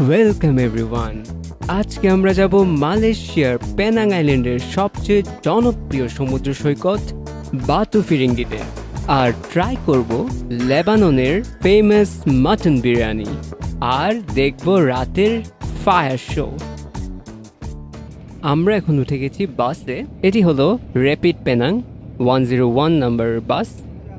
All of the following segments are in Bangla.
ওয়েলকাম এভরিওয়ান আজকে আমরা যাব মালয়েশিয়ার পেনাং আইল্যান্ডের সবচেয়ে জনপ্রিয় সমুদ্র সৈকত বাতু ফিরিঙ্গিতে। আর ট্রাই করব লেবাননের ফেমাস মাটন বিরিয়ানি। আর দেখব রাতের ফায়ার শো আমরা এখন উঠে গেছি বাসে। এটি হলো rapid Penang one zero one number bus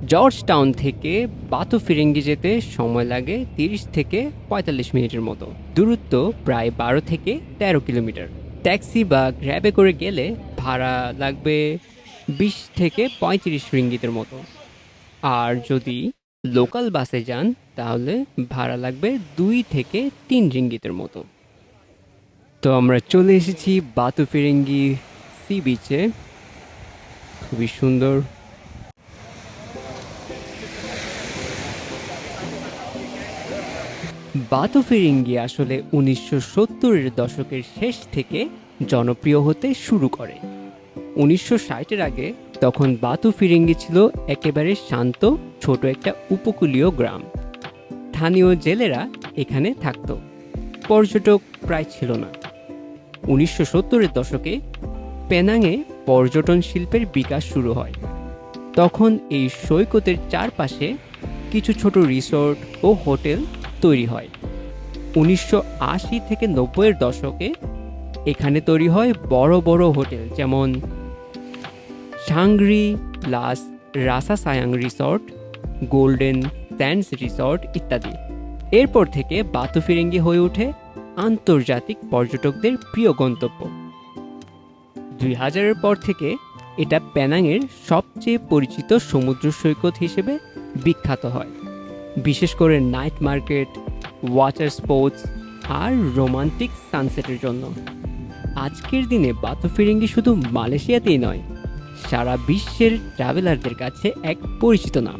George Town থেকে বাতু ফিরিঙ্গি যেতে সময় লাগে তিরিশ থেকে পঁয়তাল্লিশ মিনিটের মতো। দূরত্ব প্রায় বারো থেকে তেরো কিলোমিটার। ট্যাক্সি বা গ্র্যাবে করে গেলে ভাড়া লাগবে বিশ থেকে পঁয়ত্রিশ রিঙ্গিতের মতো। আর যদি লোকাল বাসে যান, তাহলে ভাড়া লাগবে দুই থেকে তিন রিঙ্গিতের মতো। তো আমরা চলে এসেছি বাতু ফিরিঙ্গি সি বিচে। খুবই সুন্দর বাতু ফিরিঙ্গি আসলে উনিশশো সত্তরের দশকের শেষ থেকে জনপ্রিয় হতে শুরু করে। উনিশশো ষাটের আগে তখন বাতু ফিরিঙ্গি ছিল একেবারে শান্ত, ছোট একটা উপকূলীয় গ্রাম। স্থানীয় জেলেরা এখানে থাকতো। পর্যটক প্রায় ছিল না। উনিশশো সত্তরের দশকে পেনাংয়ে পর্যটন শিল্পের বিকাশ শুরু হয়। তখন এই সৈকতের চারপাশে কিছু ছোট রিসোর্ট ও হোটেল তৈরি হয়। উনিশশো আশি থেকে নব্বইয়ের দশকে এখানে তৈরি হয় বড় বড় হোটেল যেমন Shangri plus Rasa Sayang resort, golden sands resort ইত্যাদি। এরপর থেকে বাতু ফিরিঙ্গি হয়ে ওঠে আন্তর্জাতিক পর্যটকদের প্রিয় গন্তব্য। দুই হাজারের পর থেকে এটা প্যানাংয়ের সবচেয়ে পরিচিত সমুদ্র সৈকত হিসেবে বিখ্যাত হয়। বিশেষ করে নাইট মার্কেট ওয়াটার স্পোর্টস আর রোমান্টিক সানসেটের জন্য। আজকের দিনে বাতু ফিরিঙ্গি শুধু মালয়েশিয়াতেই নয়, সারা বিশ্বের ট্রাভেলারদের কাছে এক পরিচিত নাম।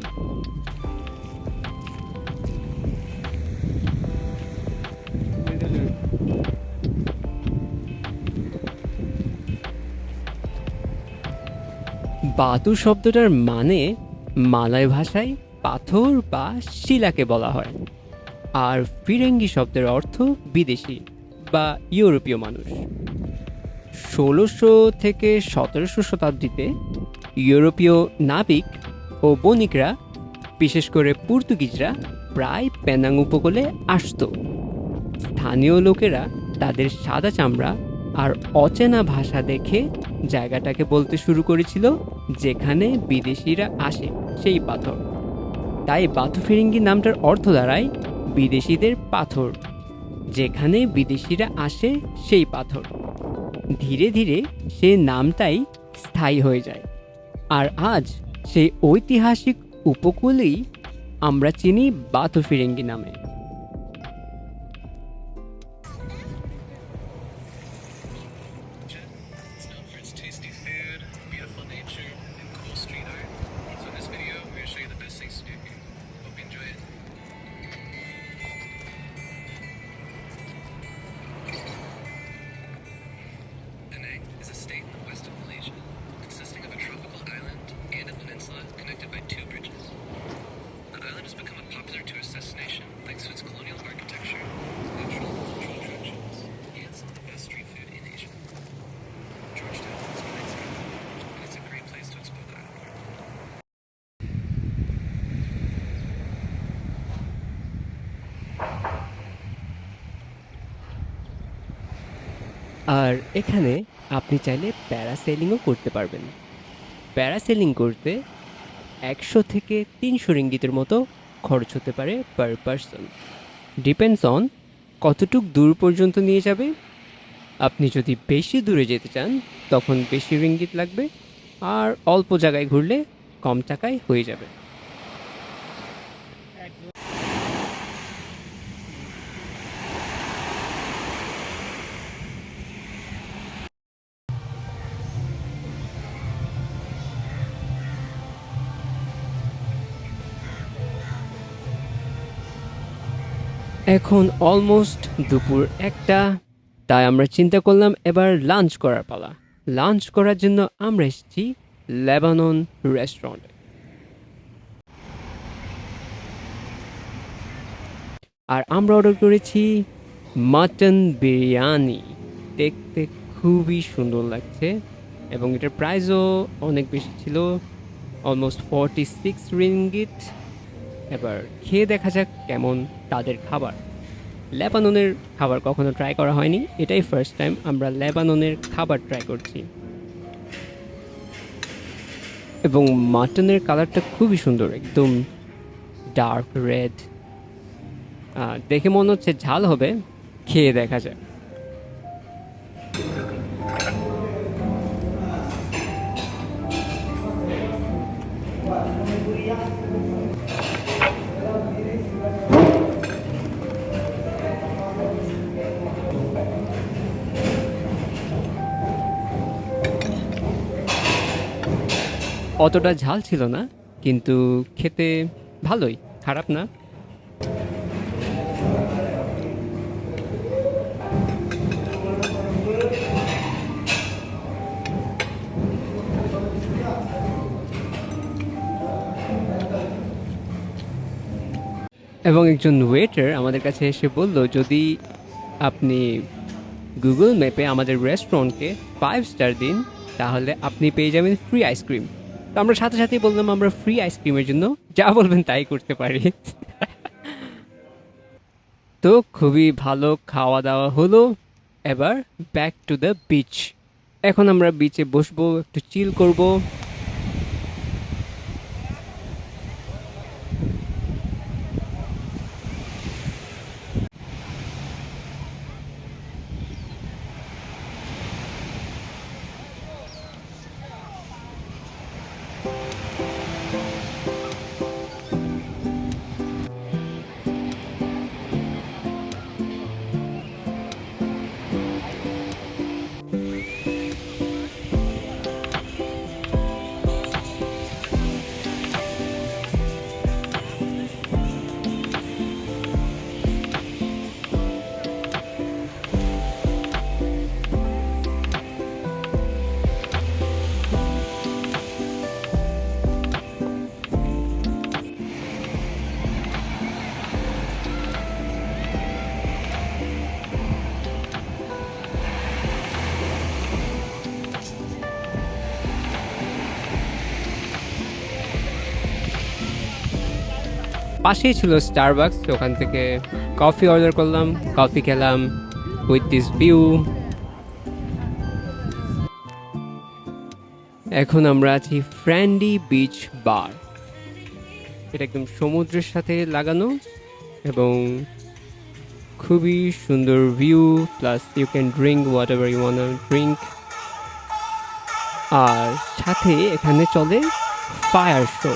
বাতু শব্দটার মানে মালয় ভাষায় পাথর বা শিলাকে বলা হয়। আর ফিরেঙ্গি শব্দের অর্থ বিদেশি বা ইউরোপীয় মানুষ। ষোলোশো থেকে সতেরোশো শতাব্দীতে ইউরোপীয় নাবিক ও বণিকরা, বিশেষ করে পর্তুগিজরা, প্রায় পেনাং উপকূলে আসতো। স্থানীয় লোকেরা তাদের সাদা চামড়া আর অচেনা ভাষা দেখে জায়গাটাকে বলতে শুরু করেছিল, যেখানে বিদেশিরা আসে সেই পাথর। তাই বাথু ফিরিঙ্গি নামটার অর্থ দাঁড়ায় বিদেশিদের পাথর। যেখানে বিদেশিরা আসে সেই পাথর। ধীরে ধীরে সে নামটাই স্থায়ী হয়ে যায়। আর আজ সেই ঐতিহাসিক উপকূলেই আমরা চিনি বাথু ফিরিঙ্গি নামে। আর এখানে আপনি চাইলে প্যারাসেলিংও করতে পারবেন। প্যারাসেলিং করতে একশো থেকে তিনশো রিঙ্গিতের মতো খরচ হতে পারে পার পারসন ডিপেন্ডস অন কতটুক দূর পর্যন্ত নিয়ে যাবে। আপনি যদি বেশি দূরে যেতে চান, তখন বেশি রিঙ্গিত লাগবে আর অল্প জায়গায় ঘুরলে কম টাকায় হয়ে যাবে। এখন অলমোস্ট দুপুর একটা, তাই আমরা চিন্তা করলাম এবার লাঞ্চ করার পালা। লাঞ্চ করার জন্য আমরা এসেছি লেবানন রেস্টুরেন্টে আর আমরা অর্ডার করেছি মাটন বিরিয়ানি দেখতে খুবই সুন্দর লাগছে এবং এটার প্রাইসও অনেক বেশি ছিল অলমোস্ট ফর্টি সিক্স রিঙ্গিট এবার খেয়ে দেখা যাক কেমন তাদের খাবার। লেবাননের খাবার কখনো ট্রাই করা হয়নি, এটাই ফার্স্ট টাইম আমরা লেবাননের খাবার ট্রাই করছি। এবং মাটনের কালারটা খুবই সুন্দর, একদম ডার্ক রেড দেখে মনে হচ্ছে ঝাল হবে, খেয়ে দেখা যায় অতটা ঝাল ছিল না, কিন্তু খেতে ভালোই, খারাপ না। এবং একজন ওয়েটার আমাদের কাছে এসে বলল, যদি আপনি গুগল ম্যাপে আমাদের রেস্টুরেন্টকে ফাইভ স্টার দিন, তাহলে আপনি পেয়ে যাবেন ফ্রি আইসক্রিম তো আমরা সাথে সাথেই বললাম, আমরা ফ্রি আইসক্রিমের জন্য যা বলবেন তাই করতে পারি। তো খুবই ভালো খাওয়া দাওয়া হলো। এবার ব্যাক টু দ্য বিচ এখন আমরা বিচে বসবো, একটু চিল করব। পাশেই ছিল স্টারবাক্স ওখান থেকে কফি অর্ডার করলাম কফি খেলাম উইথ দিস ভিউ এখন আমরা আছি ফ্র্যান্ডি বিচ বার এটা একদম সমুদ্রের সাথে লাগানো এবং খুবই সুন্দর view plus you can drink whatever you want drink আর সাথে এখানে চলে fire show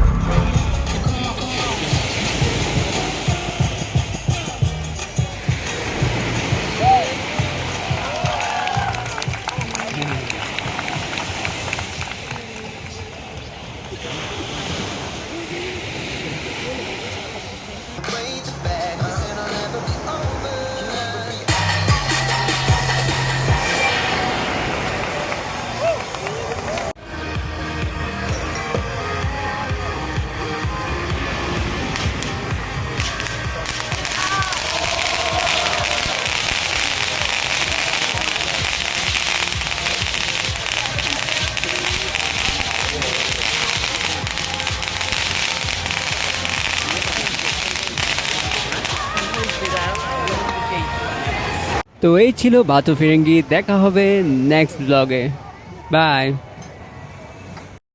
তো এই ছিল বাতু ফিরেঙ্গি দেখা হবে নেক্সট ব্লগে বাই